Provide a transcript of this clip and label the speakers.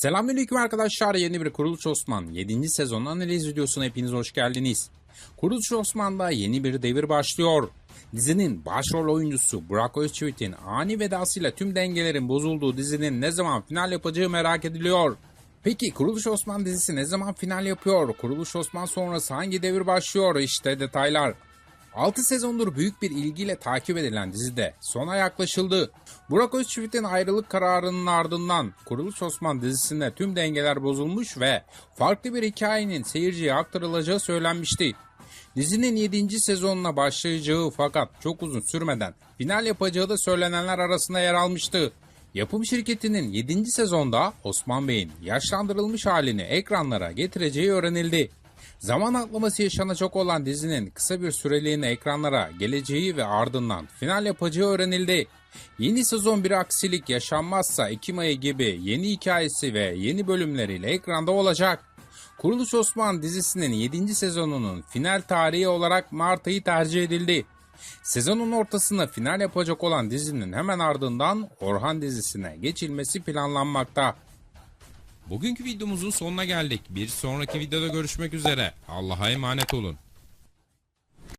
Speaker 1: Selamünaleyküm arkadaşlar. Yeni bir Kuruluş Osman 7. sezon analiz videosuna hepiniz hoş geldiniz. Kuruluş Osman'da yeni bir devir başlıyor. Dizinin başrol oyuncusu Burak Özçivit'in ani vedasıyla tüm dengelerin bozulduğu dizinin ne zaman final yapacağı merak ediliyor. Peki Kuruluş Osman dizisi ne zaman final yapıyor? Kuruluş Osman sonrası hangi devir başlıyor? İşte detaylar. 6 sezondur büyük bir ilgiyle takip edilen dizide sona yaklaşıldı. Burak Özçivit'in ayrılık kararının ardından Kuruluş Osman dizisinde tüm dengeler bozulmuş ve farklı bir hikayenin seyirciye aktarılacağı söylenmişti. Dizinin 7. sezonuna başlayacağı fakat çok uzun sürmeden final yapacağı da söylenenler arasında yer almıştı. Yapım şirketinin 7. sezonda Osman Bey'in yaşlandırılmış halini ekranlara getireceği öğrenildi. Zaman atlaması yaşanacak olan dizinin kısa bir süreliğine ekranlara geleceği ve ardından final yapacağı öğrenildi. Yeni sezon bir aksilik yaşanmazsa Ekim ayı gibi yeni hikayesi ve yeni bölümleriyle ekranda olacak. Kuruluş Osman dizisinin 7. sezonunun final tarihi olarak Mart ayı tercih edildi. Sezonun ortasında final yapacak olan dizinin hemen ardından Orhan dizisine geçilmesi planlanmakta.
Speaker 2: Bugünkü videomuzun sonuna geldik. Bir sonraki videoda görüşmek üzere. Allah'a emanet olun.